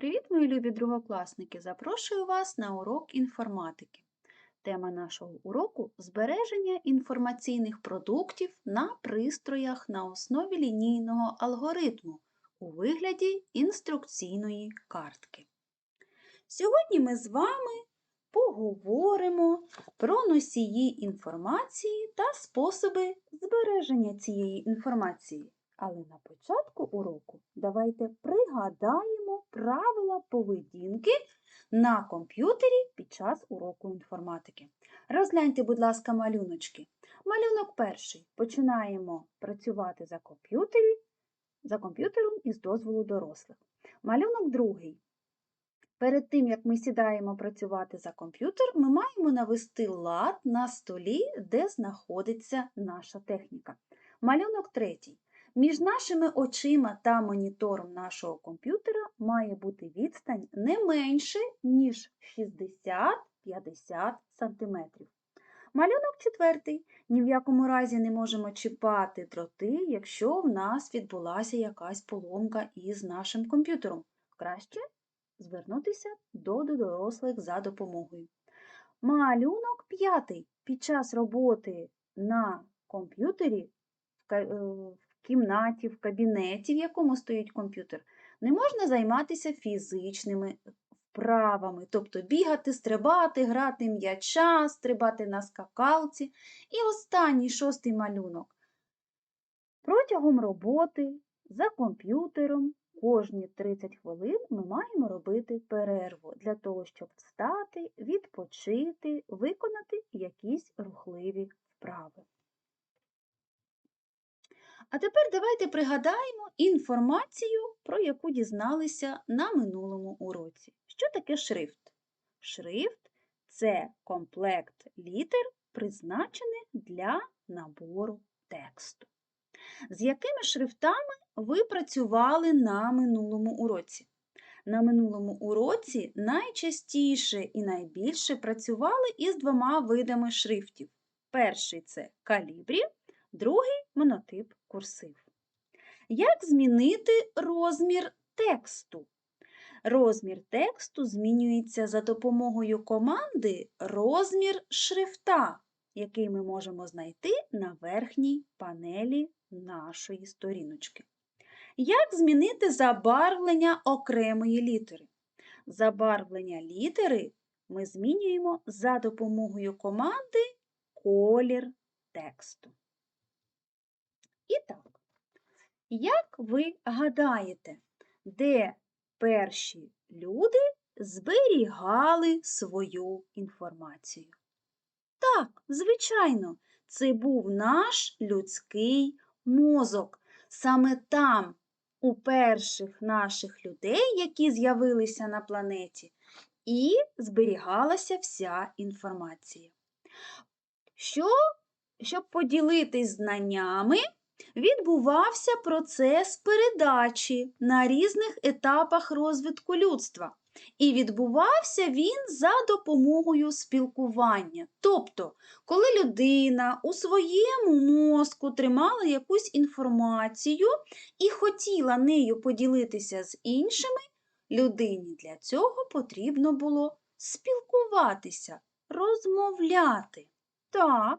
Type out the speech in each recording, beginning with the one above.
Привіт, мої любі другокласники! Запрошую вас на урок інформатики. Тема нашого уроку збереження інформаційних продуктів на пристроях на основі лінійного алгоритму у вигляді інструкційної картки. Сьогодні ми з вами поговоримо про носії інформації та способи збереження цієї інформації. Але на початку уроку давайте пригадаємо правила поведінки на комп'ютері під час уроку інформатики. Розгляньте, будь ласка, малюночки. Малюнок перший. Починаємо працювати за, комп'ютері, за комп'ютером із дозволу дорослих. Малюнок другий. Перед тим, як ми сідаємо працювати за комп'ютер, ми маємо навести лад на столі, де знаходиться наша техніка. Малюнок третій. Між нашими очима та монітором нашого комп'ютера має бути відстань не менше, ніж 60-50 см. Малюнок четвертий. Ні в якому разі не можемо чіпати дроти, якщо в нас відбулася якась поломка із нашим комп'ютером. Краще звернутися до дорослих за допомогою. Малюнок п'ятий. Під час роботи на комп'ютері в кімнаті, в кабінеті, в якому стоїть комп'ютер, не можна займатися фізичними вправами, тобто бігати, стрибати, грати м'яча, стрибати на скакалці. І останній шостий малюнок. Протягом роботи за комп'ютером кожні 30 хвилин ми маємо робити перерву для того, щоб встати, відпочити, виконати якісь рухливі вправи. А тепер давайте пригадаємо інформацію, про яку дізналися на минулому уроці. Що таке шрифт? Шрифт це комплект літер, призначений для набору тексту. З якими шрифтами ви працювали на минулому уроці? На минулому уроці найчастіше і найбільше працювали із двома видами шрифтів. Перший це калібрі, другий монотип курсив. Як змінити розмір тексту? Розмір тексту змінюється за допомогою команди розмір шрифта, який ми можемо знайти на верхній панелі нашої сторіночки. Як змінити забарвлення окремої літери? Забарвлення літери ми змінюємо за допомогою команди колір тексту. І так, як ви гадаєте, де перші люди зберігали свою інформацію? Так, звичайно, це був наш людський мозок. Саме там, у перших наших людей, які з'явилися на планеті, і зберігалася вся інформація. Що, Щоб поділитись знаннями, відбувався процес передачі на різних етапах розвитку людства. І відбувався він за допомогою спілкування. Тобто, коли людина у своєму мозку тримала якусь інформацію і хотіла нею поділитися з іншими, людині для цього потрібно було спілкуватися, розмовляти. Так,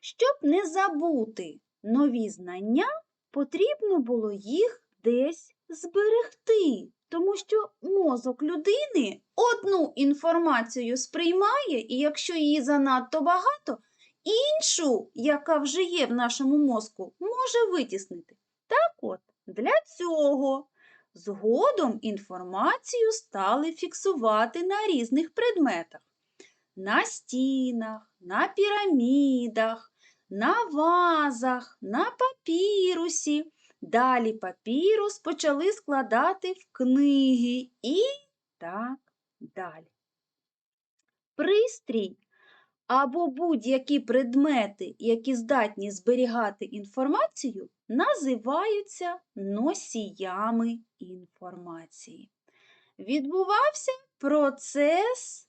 щоб не забути нові знання, потрібно було їх десь зберегти, тому що мозок людини одну інформацію сприймає, і якщо її занадто багато, іншу, яка вже є в нашому мозку, може витіснити. Так от, для цього згодом інформацію стали фіксувати на різних предметах. На стінах, на пірамідах, на вазах, на папірусі. Далі папірус почали складати в книги і так далі. Пристрій або будь-які предмети, які здатні зберігати інформацію, називаються носіями інформації. Відбувався процес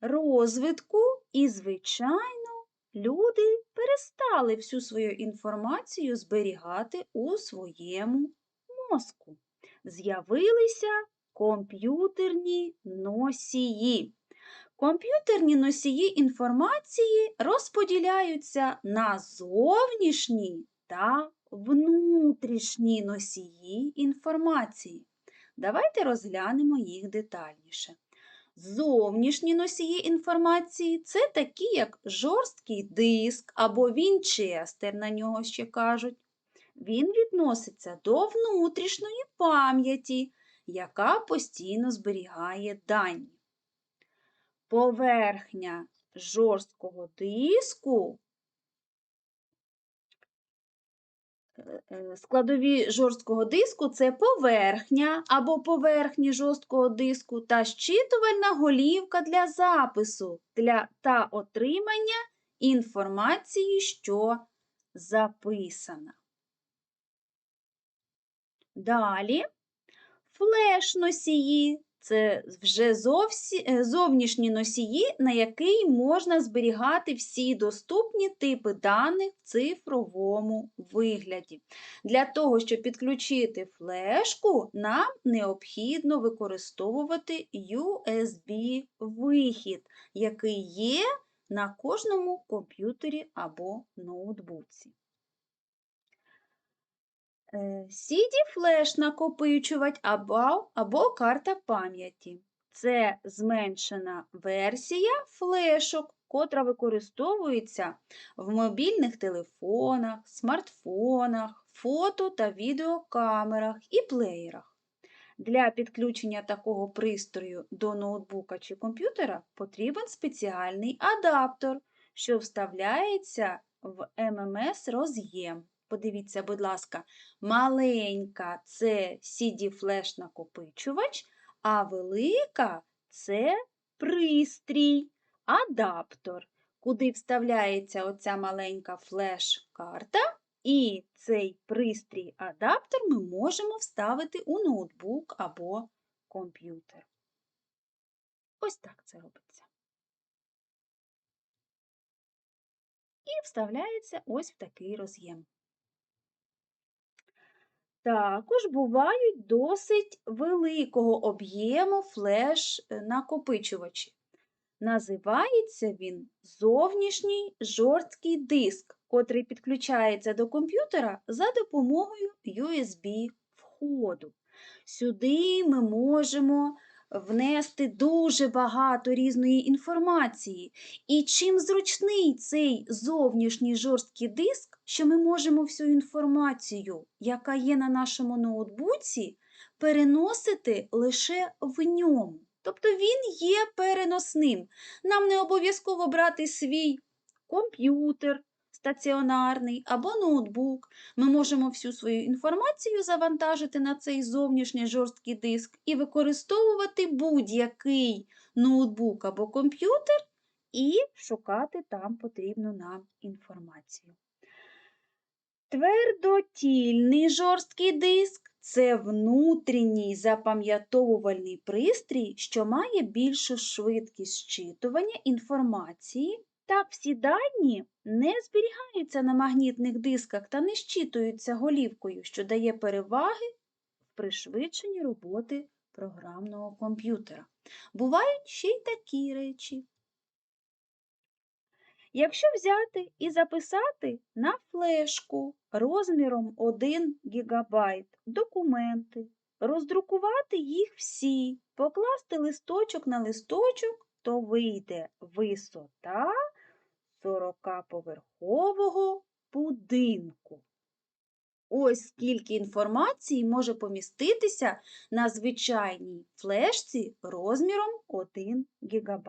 розвитку і, звичайно, люди перестали всю свою інформацію зберігати у своєму мозку. З'явилися комп'ютерні носії. Комп'ютерні носії інформації розподіляються на зовнішні та внутрішні носії інформації. Давайте розглянемо їх детальніше. Зовнішні носії інформації це такі, як жорсткий диск або вінчестер, на нього ще кажуть. Він відноситься до внутрішньої пам'яті, яка постійно зберігає дані. Поверхня жорсткого диску Е, е, Складові жорсткого диску це поверхня або поверхні жорсткого диску та щитувальна голівка для запису для, та отримання інформації, що записана. Далі флеш-носії це вже зовсі, е, зовнішні носії, на який можна зберігати всі доступні типи даних в цифровому вигляді. Для того, щоб підключити флешку, нам необхідно використовувати USB-вихід, який є на кожному комп'ютері або ноутбуці. Е, CD-флеш накопичувач або, або карта пам'яті. Це зменшена версія флешок, котра використовується в мобільних телефонах, смартфонах, фото та відеокамерах і плеєрах. Для підключення такого пристрою до ноутбука чи комп'ютера потрібен спеціальний адаптер, що вставляється в ММС роз'єм. Подивіться, будь ласка, маленька це CD-флеш накопичувач, а велика це пристрій, адаптор, куди вставляється оця маленька флеш-карта, і цей пристрій-адаптер ми можемо вставити у ноутбук або комп'ютер. Ось так це робиться. І вставляється ось в такий роз'єм. Також бувають досить великого об'єму флеш-накопичувачі. Називається він зовнішній жорсткий диск, котрий підключається до комп'ютера за допомогою USB-входу. Сюди ми можемо внести дуже багато різної інформації. І чим зручний цей зовнішній жорсткий диск, що ми можемо всю інформацію, яка є на нашому ноутбуці, переносити лише в ньому. Тобто він є переносним. Нам не обов'язково брати свій комп'ютер, стаціонарний або ноутбук. Ми можемо всю свою інформацію завантажити на цей зовнішній жорсткий диск і використовувати будь-який ноутбук або комп'ютер і шукати там потрібну нам інформацію. Твердотільний жорсткий диск це внутрішній запам'ятовувальний пристрій, що має більшу швидкість щитування інформації так, всі дані не зберігаються на магнітних дисках та не щитуються голівкою, що дає переваги в пришвидшенні роботи програмного комп'ютера. Бувають ще й такі речі. Якщо взяти і записати на флешку розміром 1 ГБ документи, роздрукувати їх всі, покласти листочок на листочок, то вийде висота 40-поверхового будинку. Ось скільки інформації може поміститися на звичайній флешці розміром 1 ГБ.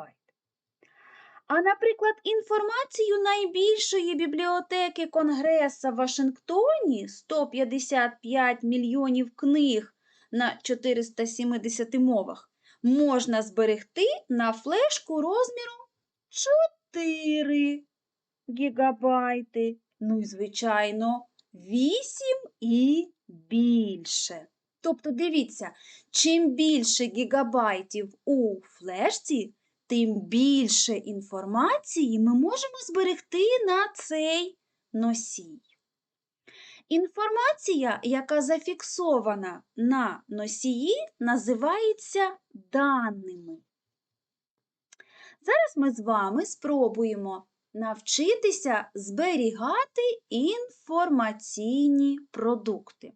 А, наприклад, інформацію найбільшої бібліотеки Конгреса в Вашингтоні 155 мільйонів книг на 470 мовах можна зберегти на флешку розміром 4 гігабайти. Ну і, звичайно, 8 і більше. Тобто, дивіться, чим більше гігабайтів у флешці, тим більше інформації ми можемо зберегти на цей носій. Інформація, яка зафіксована на носії, називається даними. Зараз ми з вами спробуємо навчитися зберігати інформаційні продукти.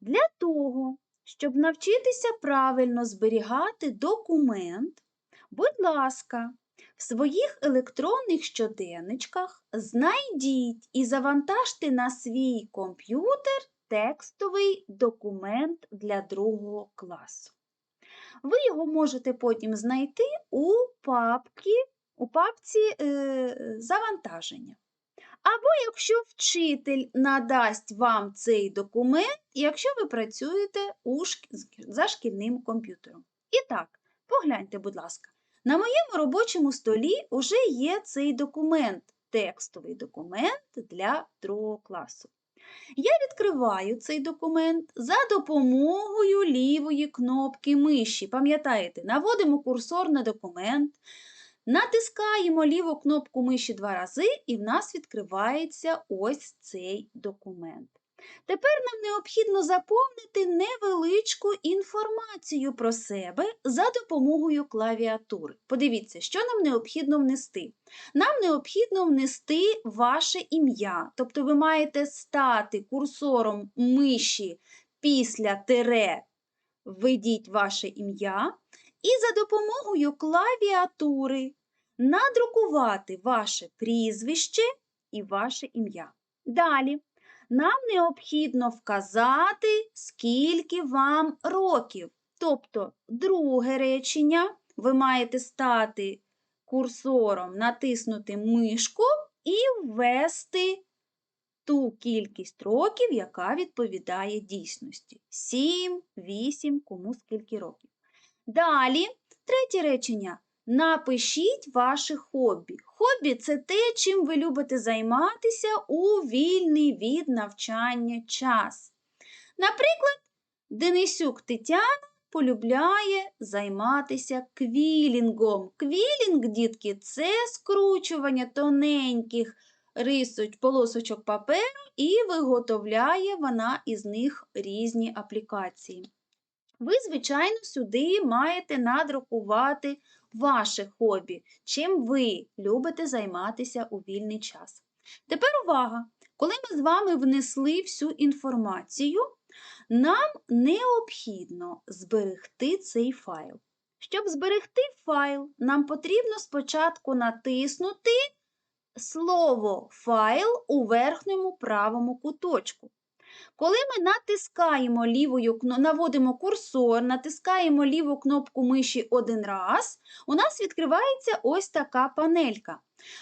Для того, щоб навчитися правильно зберігати документ, будь ласка, в своїх електронних щоденничках знайдіть і завантажте на свій комп'ютер текстовий документ для другого класу. Ви його можете потім знайти у папці, у папці е, завантаження. Або якщо вчитель надасть вам цей документ, якщо ви працюєте у шк... за шкільним комп'ютером. І так, погляньте, будь ласка, на моєму робочому столі вже є цей документ, текстовий документ для другого класу. Я відкриваю цей документ за допомогою лівої кнопки миші. Пам'ятаєте, наводимо курсор на документ, натискаємо ліву кнопку миші два рази, і в нас відкривається ось цей документ. Тепер нам необхідно заповнити невеличку інформацію про себе за допомогою клавіатури. Подивіться, що нам необхідно внести. Нам необхідно внести ваше ім'я, тобто ви маєте стати курсором миші після тире, введіть ваше ім'я, і за допомогою клавіатури надрукувати ваше прізвище і ваше ім'я. Далі нам необхідно вказати, скільки вам років. Тобто, друге речення ви маєте стати курсором, натиснути мишку і ввести ту кількість років, яка відповідає дійсності. 7, 8, кому скільки років. Далі, третє речення. Напишіть ваше хобі. Хобі це те, чим ви любите займатися у вільний від навчання час. Наприклад, Денисюк Тетяна полюбляє займатися квілінгом. Квілінг, дітки, це скручування тоненьких рисоч, полосочок паперу і виготовляє вона із них різні аплікації. Ви, звичайно, сюди маєте надрукувати ваше хобі, чим ви любите займатися у вільний час. Тепер увага! Коли ми з вами внесли всю інформацію, нам необхідно зберегти цей файл. Щоб зберегти файл, нам потрібно спочатку натиснути слово файл у верхньому правому куточку. Коли ми натискаємо лівою наводимо курсор, натискаємо ліву кнопку миші один раз, у нас відкривається ось така панелька.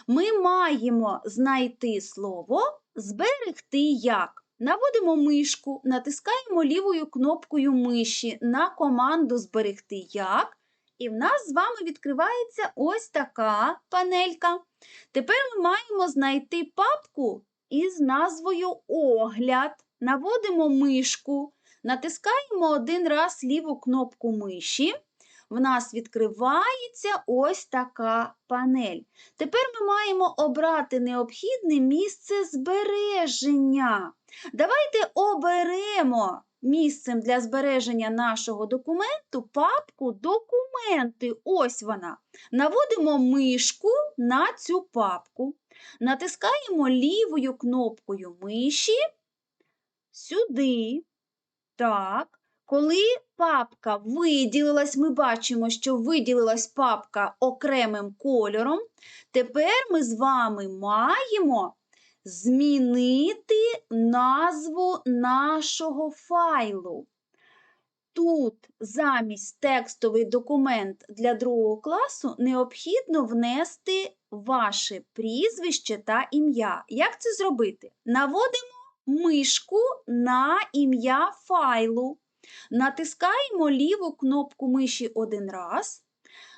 Ми маємо знайти слово зберегти як. Наводимо мишку, натискаємо лівою кнопкою миші на команду Зберегти як. І в нас з вами відкривається ось така панелька. Тепер ми маємо знайти папку із назвою Огляд наводимо мишку, натискаємо один раз ліву кнопку миші. В нас відкривається ось така панель. Тепер ми маємо обрати необхідне місце збереження. Давайте оберемо місцем для збереження нашого документу папку Документи. Ось вона. Наводимо мишку на цю папку, натискаємо лівою кнопкою миші сюди. Так. Коли папка виділилась, ми бачимо, що виділилась папка окремим кольором. Тепер ми з вами маємо змінити назву нашого файлу. Тут замість текстовий документ для другого класу необхідно внести ваше прізвище та ім'я. Як це зробити? Наводимо мишку на ім'я файлу. Натискаємо ліву кнопку миші один раз,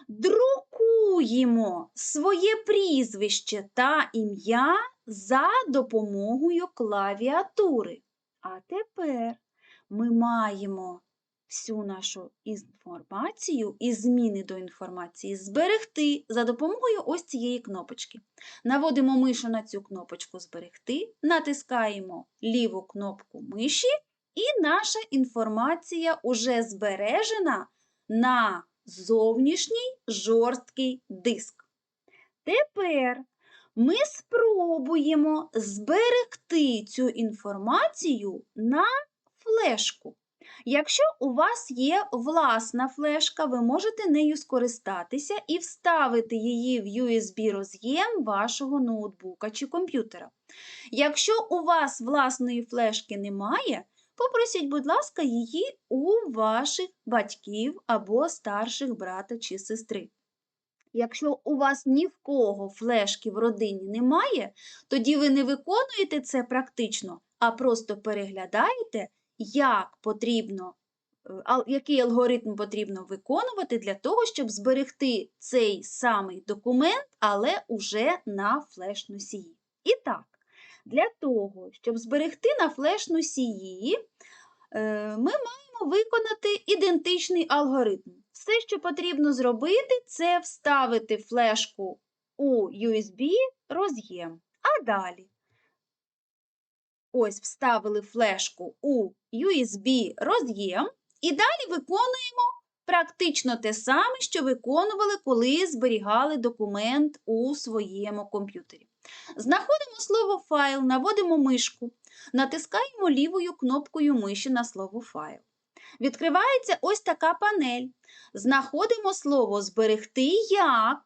друкуємо своє прізвище та ім'я за допомогою клавіатури. А тепер ми маємо всю нашу інформацію і зміни до інформації зберегти за допомогою ось цієї кнопочки. Наводимо мишу на цю кнопочку Зберегти, натискаємо ліву кнопку миші, і наша інформація уже збережена на зовнішній жорсткий диск. Тепер ми спробуємо зберегти цю інформацію на флешку. Якщо у вас є власна флешка, ви можете нею скористатися і вставити її в USB-роз'єм вашого ноутбука чи комп'ютера. Якщо у вас власної флешки немає, попросіть, будь ласка, її у ваших батьків або старших брата чи сестри. Якщо у вас ні в кого флешки в родині немає, тоді ви не виконуєте це практично, а просто переглядаєте, як потрібно, е, який алгоритм потрібно виконувати для того, щоб зберегти цей самий документ, але уже на флеш-носії. І так, для того, щоб зберегти на флеш-носії, е, ми маємо виконати ідентичний алгоритм. Все, що потрібно зробити, це вставити флешку у USB роз'єм. А далі ось вставили флешку у USB роз'єм і далі виконуємо практично те саме, що виконували, коли зберігали документ у своєму комп'ютері. Знаходимо слово файл, наводимо мишку, натискаємо лівою кнопкою миші на слово файл. Відкривається ось така панель. Знаходимо слово Зберегти як,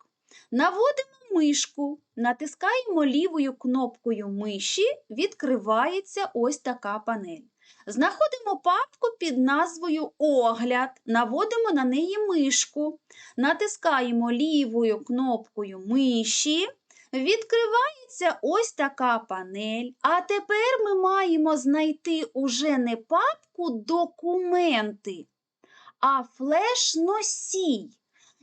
наводимо мишку, натискаємо лівою кнопкою миші, відкривається ось така панель. Знаходимо папку під назвою Огляд, наводимо на неї мишку, натискаємо лівою кнопкою миші. Відкривається ось така панель. А тепер ми маємо знайти уже не папку документи, а флеш-носій.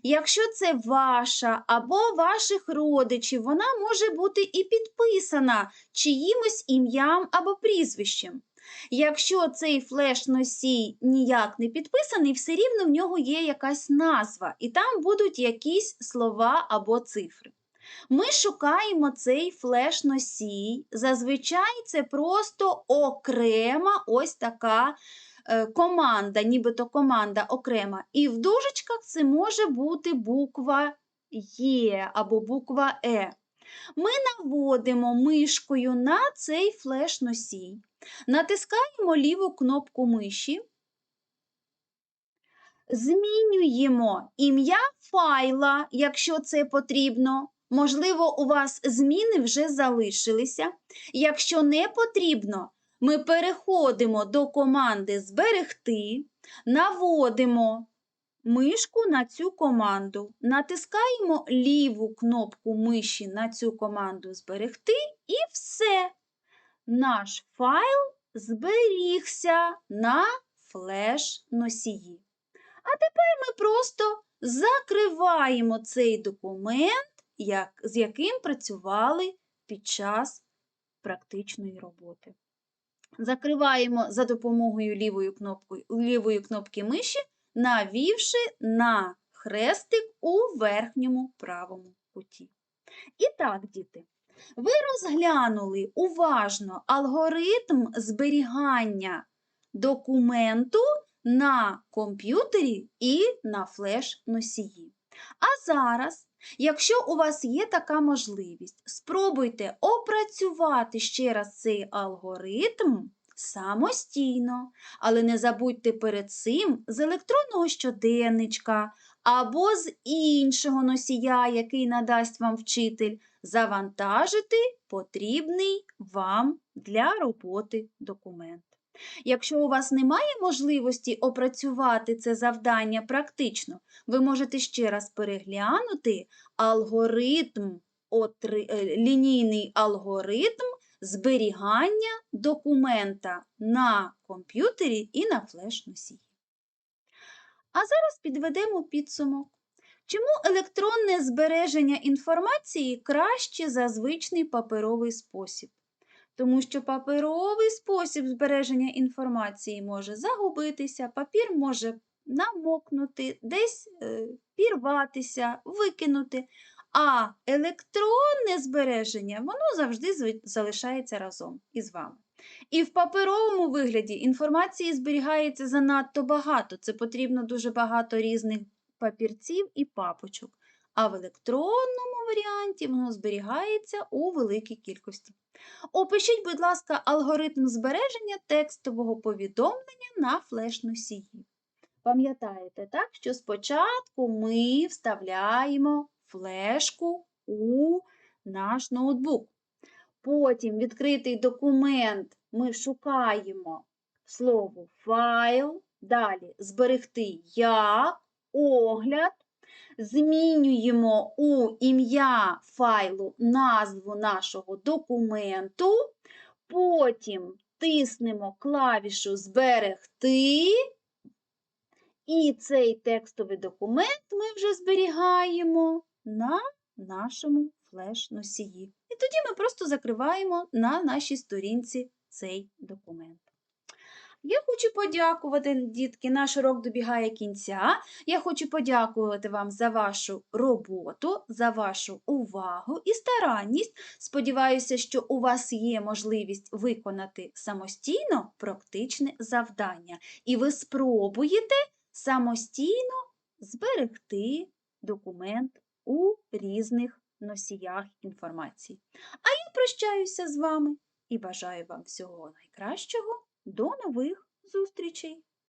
Якщо це ваша або ваших родичів, вона може бути і підписана чиїмось ім'ям або прізвищем. Якщо цей флеш-носій ніяк не підписаний, все рівно в нього є якась назва, і там будуть якісь слова або цифри. Ми шукаємо цей флеш-носій. Зазвичай це просто окрема ось така команда, нібито команда окрема. І в дужечках це може бути буква Є або буква Е. Ми наводимо мишкою на цей флеш-носій, натискаємо ліву кнопку миші. Змінюємо ім'я файла, якщо це потрібно, Можливо, у вас зміни вже залишилися. Якщо не потрібно, ми переходимо до команди Зберегти, наводимо мишку на цю команду, натискаємо ліву кнопку миші на цю команду Зберегти і все. Наш файл зберігся на флеш-носії. А тепер ми просто закриваємо цей документ як, з яким працювали під час практичної роботи. Закриваємо за допомогою лівої кнопки, лівої кнопки миші, навівши на хрестик у верхньому правому куті. І так, діти, ви розглянули уважно алгоритм зберігання документу на комп'ютері і на флеш-носії. А зараз Якщо у вас є така можливість, спробуйте опрацювати ще раз цей алгоритм самостійно, але не забудьте перед цим з електронного щоденничка або з іншого носія, який надасть вам вчитель, завантажити потрібний вам для роботи документ. Якщо у вас немає можливості опрацювати це завдання практично, ви можете ще раз переглянути алгоритм, е, лінійний алгоритм зберігання документа на комп'ютері і на флеш-носії. А зараз підведемо підсумок. Чому електронне збереження інформації краще за звичний паперовий спосіб? Тому що паперовий спосіб збереження інформації може загубитися, папір може намокнути, десь е, пірватися, викинути. А електронне збереження, воно завжди залишається разом із вами. І в паперовому вигляді інформації зберігається занадто багато. Це потрібно дуже багато різних папірців і папочок. А в електронному варіанті воно зберігається у великій кількості. Опишіть, будь ласка, алгоритм збереження текстового повідомлення на флеш-носії. Пам'ятаєте, так, що спочатку ми вставляємо флешку у наш ноутбук. Потім відкритий документ ми шукаємо слово файл, далі зберегти як, огляд, змінюємо у ім'я файлу назву нашого документу, потім тиснемо клавішу Зберегти. І цей текстовий документ ми вже зберігаємо на нашому флеш-носії. І тоді ми просто закриваємо на нашій сторінці цей документ. Я хочу подякувати, дітки, наш урок добігає кінця. Я хочу подякувати вам за вашу роботу, за вашу увагу і старанність. Сподіваюся, що у вас є можливість виконати самостійно практичне завдання, і ви спробуєте самостійно зберегти документ у різних носіях інформації. А я прощаюся з вами і бажаю вам всього найкращого. До нових зустрічей!